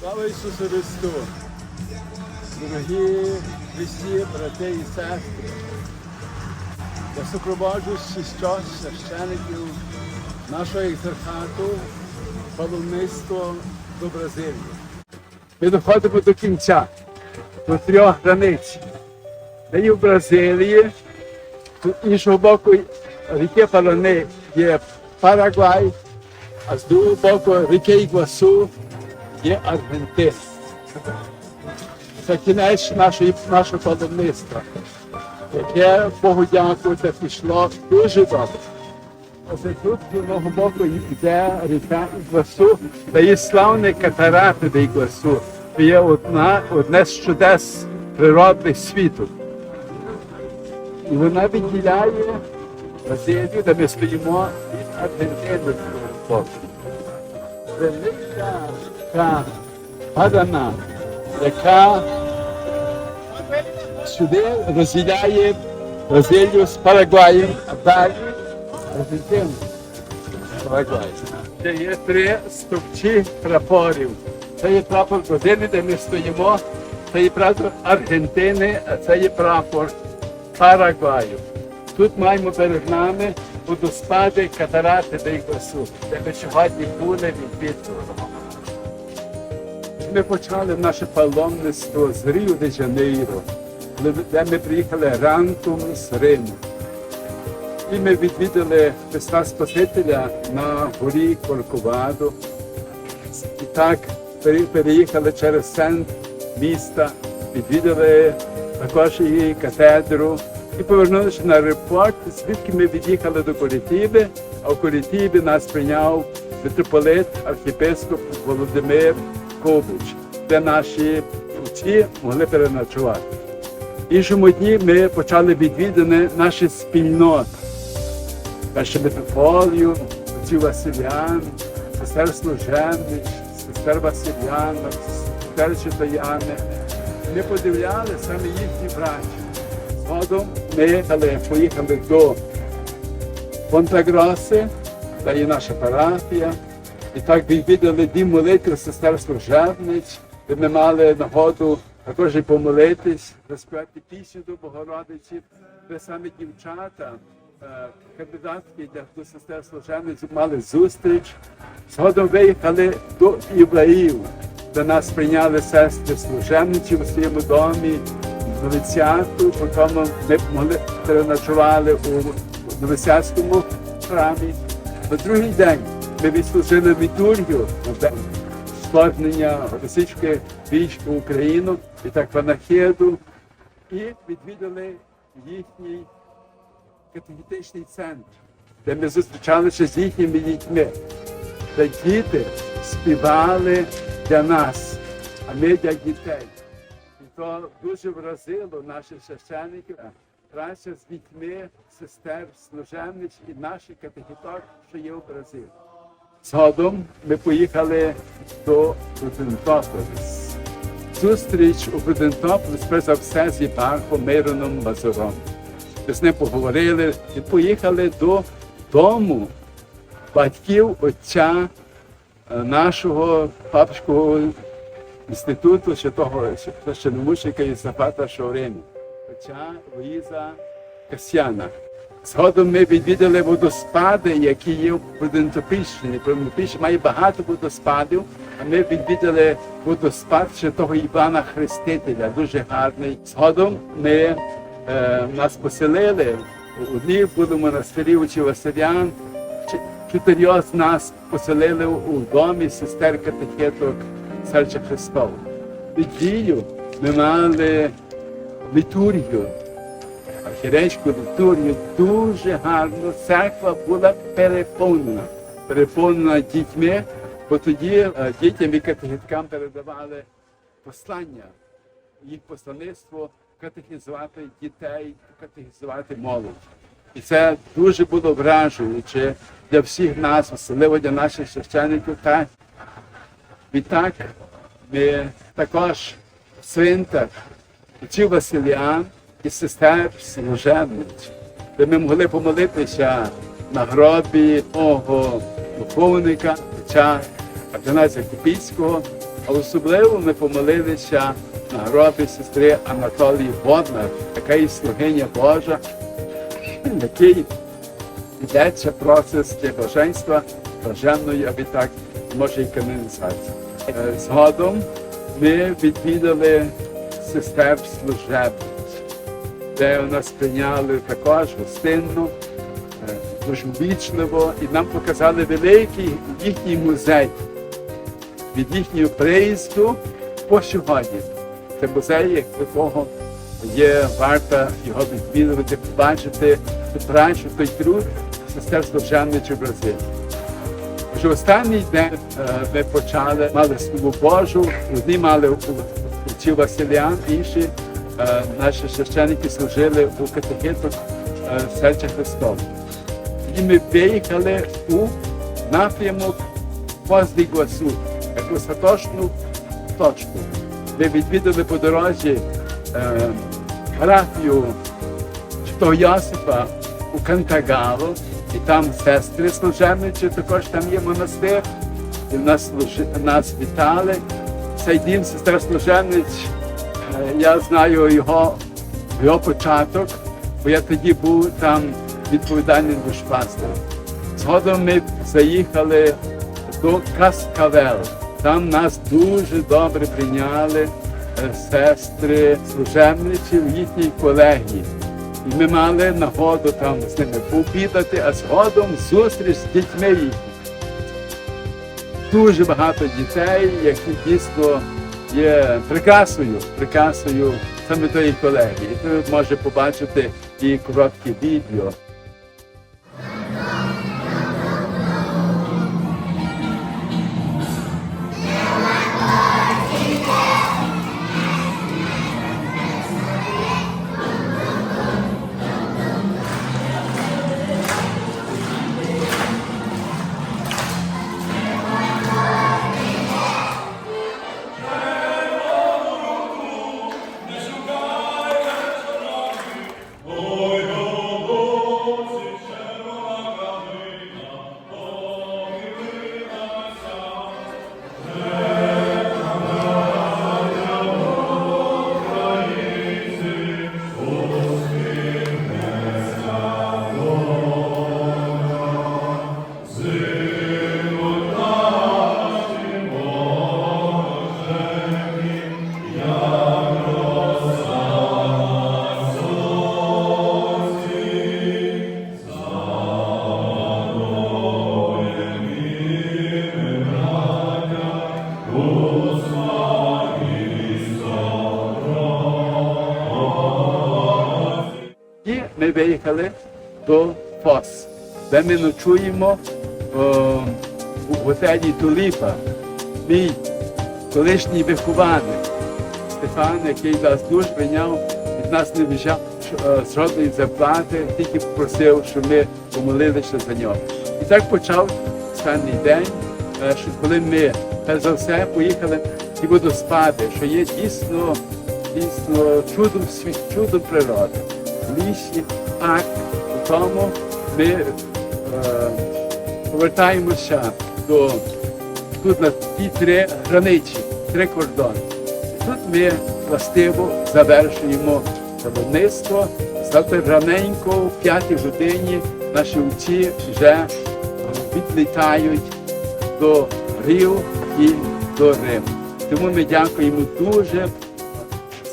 Слава Ісусу Христу! Дорогі Христі, брати і сестри! Я супроводжу шістьох священиків нашого ексархату паломництво до Бразилії. Ми доходимо до кінця, до трьох границь. Де є в Бразилії, з іншого боку ріки Палони є Парагвай, а з другого боку ріки Ігуасу є Аргентина. Це кінець нашої, нашого паломництва, яке Богу дякувати пішло дуже добре. Оце тут з одного боку йде ріка Ігуасу, де є славний катарати де Ігуасу. Це є одна, одне з чудес природи світу. І вона відділяє Бразилію, де ми стоїмо від Аргентини. Велика ріка Парана, яка сюди розділяє Бразилію з Парагваєм, а далі Аргентину з Парагваєм. Це є три стовпчі прапорів. Це є прапор Бразилії, де ми стоїмо. Це є прапор Аргентини, а це є прапор Парагваю. Тут маємо перед нами водоспади Катарати де де ми сьогодні були відвідували. Ми почали наше паломництво з Ріо де Жанейро, де ми приїхали ранком з Риму. І ми відвідали Христа Спасителя на горі Корковадо. І так переїхали через центр міста, відвідали також її катедру і повернулися на аеропорт, звідки ми від'їхали до Корітіби, а в Корітібі нас прийняв митрополит, архіпископ Володимир Кович, де наші вчі могли переночувати. Іншому дні ми почали відвідини наші спільноти. Перше митрополію, отців Василян, сестер Служеннич, сестер Василянок, сестер Читаяни. Ми подивляли саме їхні браті. Згодом ми але поїхали до Фонтагроси, де є наша парафія. І так відвідали дім молитви сестер Служебниць, де ми мали нагоду також і помолитись, заспівати пісню до Богородиці, де саме дівчата, е, кандидатки до сестер Служебниць мали зустріч. Згодом виїхали до Івлаїв, де нас прийняли сестри служебниці у своєму домі, новиціату, потім ми могли переночували у новиціатському храмі. На другий день ми відслужили літургію на день вторгнення російської військ в Україну і так панахиду, і відвідали їхній катехітичний центр, де ми зустрічалися з їхніми дітьми, де діти співали для нас, а ми для дітей. І то дуже вразило наших священників, праця з дітьми, сестер, служебниць і наших катехіток, що є у Бразилії. Згодом ми поїхали до Прудентополіс. Зустріч у Прудентополіс, перш за все, з єпархом Мироном Мазуром. Ми з ним поговорили і поїхали до дому батьків отця е, нашого папського інституту святого священомученика Єсафата Шоримі, отця Луїза Касьяна. Згодом ми відвідали водоспади, які є в Прудентопільщині. Прудентопільщина має багато водоспадів, а ми відвідали водоспад святого Івана Хрестителя, дуже гарний. Згодом ми е, нас поселили. Одні були в монастирі учі Василян, Ч- чотирьох з нас поселили у домі сестер катехеток Серця Христова. Неділю ми мали літургію, архірейську літургію, дуже гарно. Церква була переповнена, переповнена дітьми, бо тоді е, дітям і катехеткам передавали послання, їх посланництво катехізувати дітей, катехізувати молодь. І це дуже було вражуюче для всіх нас, особливо для наших священників. Так. Відтак ми також в цвинтар отців Василіан і сестер служебниць, де ми могли помолитися на гробі мого духовника, отця Атаназія Купійського, А особливо ми помолилися на гробі сестри Анатолії Боднар, яка є слугиня Божа, який йдеться процес для блаженства, блаженної, аби так може і канонізації. Е, Згодом ми відвідали сестер служебниць, де нас прийняли також гостинно, е, дуже вічливо, і нам показали великий їхній музей від їхнього приїзду по сьогодні. Це музей, якого є варта його відвідувати, побачити працю, той труд сестер служебниць у Бразилії. Вже останній день е, ми почали, мали Слово Божу, одні мали отців Василян, інші наші священники служили у катехетах е, Серця Христова. І ми виїхали у напрямок возле Гуасу, як остаточну точку. Ми відвідали по дорозі е, графію Святого Йосипа у Кантагало, і там сестри служебниці, також там є монастир, і нас, нас вітали. Цей дім сестер служебниць, е, я знаю його, його початок, бо я тоді був там відповідальним душпастером. Згодом ми заїхали до Каскавел. Там нас дуже добре прийняли е, сестри служебниці в їхній колегії. І ми мали нагоду там з ними пообідати, а згодом зустріч з дітьми їхніми. Дуже багато дітей, які дійсно є прикрасою, прикрасою саме тої колегії. І ви може побачити і коротке відео. Виїхали до Фос, де ми ночуємо о, у готелі Туліпа. Мій колишній вихованник Стефан, який нас дуже прийняв, від нас не виїжджав е, з жодної зарплати, тільки попросив, щоб ми помолилися за нього. І так почав останній день, е, що коли ми перш за все поїхали ті водоспади, що є дійсно, дійсно чудом світ, природи. Лісі, так, тому ми е, повертаємося до тут на ті три границі, три кордони. І Тут ми властиво завершуємо заводництво. Завтра раненько, в п'ятій годині, наші отці вже відлітають до Рів і до Риму. Тому ми дякуємо дуже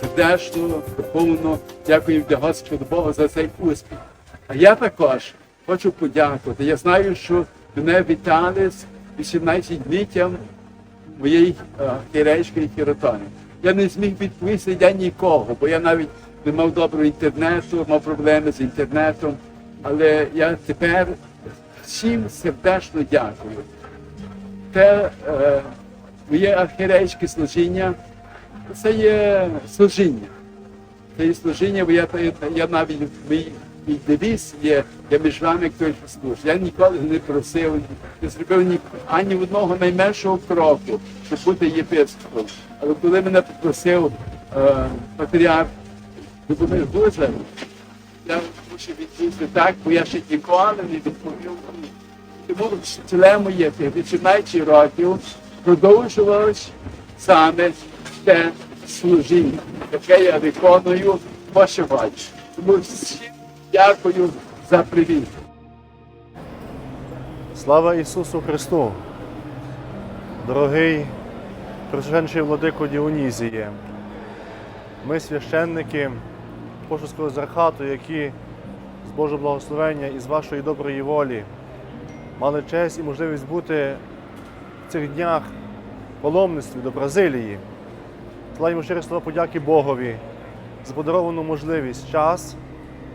сердечно, духовно, дякуємо для Господа Бога за цей успіх. А я також хочу подякувати. Я знаю, що мене вітали з 18-літтям моєї е, хірейської хіротони. Я не зміг відповісти я нікого, бо я навіть не мав доброго інтернету, мав проблеми з інтернетом. Але я тепер всім сердечно дякую. Те е, моє архірейське служіння це є служіння. Це є служіння, бо я, я навіть мій, мій девіз є, я між вами хтось служить. Я ніколи не просив, не зробив ні, ані одного найменшого кроку, щоб бути єпископом. Але коли мене попросив е, патріарх Любомир Гузар, я мушу відповісти так, бо я ще ніколи не відповів. Тому вчителе моє тих 18 років продовжувалось саме те служіння, яке я виконую пошиваючи. Тому всім дякую за привіт. Слава Ісусу Христу! Дорогий присвячений владико Діонізіє, ми священники Пошуського зархату, які з Божого благословення і з вашої доброї волі мали честь і можливість бути в цих днях паломництві до Бразилії. Славимо щирі слова подяки Богові за подаровану можливість, час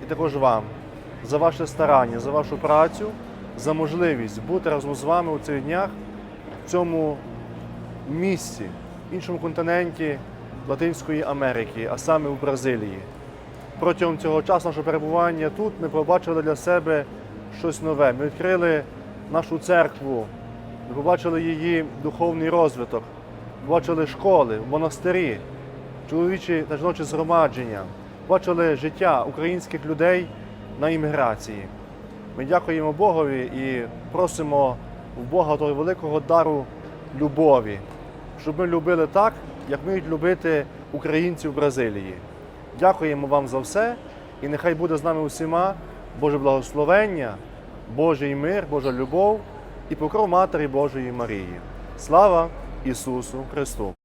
і також вам за ваше старання, за вашу працю, за можливість бути разом з вами у цих днях в цьому місці, іншому континенті Латинської Америки, а саме у Бразилії. Протягом цього часу нашого перебування тут ми побачили для себе щось нове. Ми відкрили нашу церкву, ми побачили її духовний розвиток, побачили школи, монастирі, чоловічі та жіночі згромадження, бачили життя українських людей на імміграції. Ми дякуємо Богові і просимо в Бога того великого дару любові, щоб ми любили так, як вміють любити українці в Бразилії. Дякуємо вам за все, і нехай буде з нами усіма Боже благословення, Божий мир, Божа любов і покров Матері Божої Марії. Слава Ісусу Христу!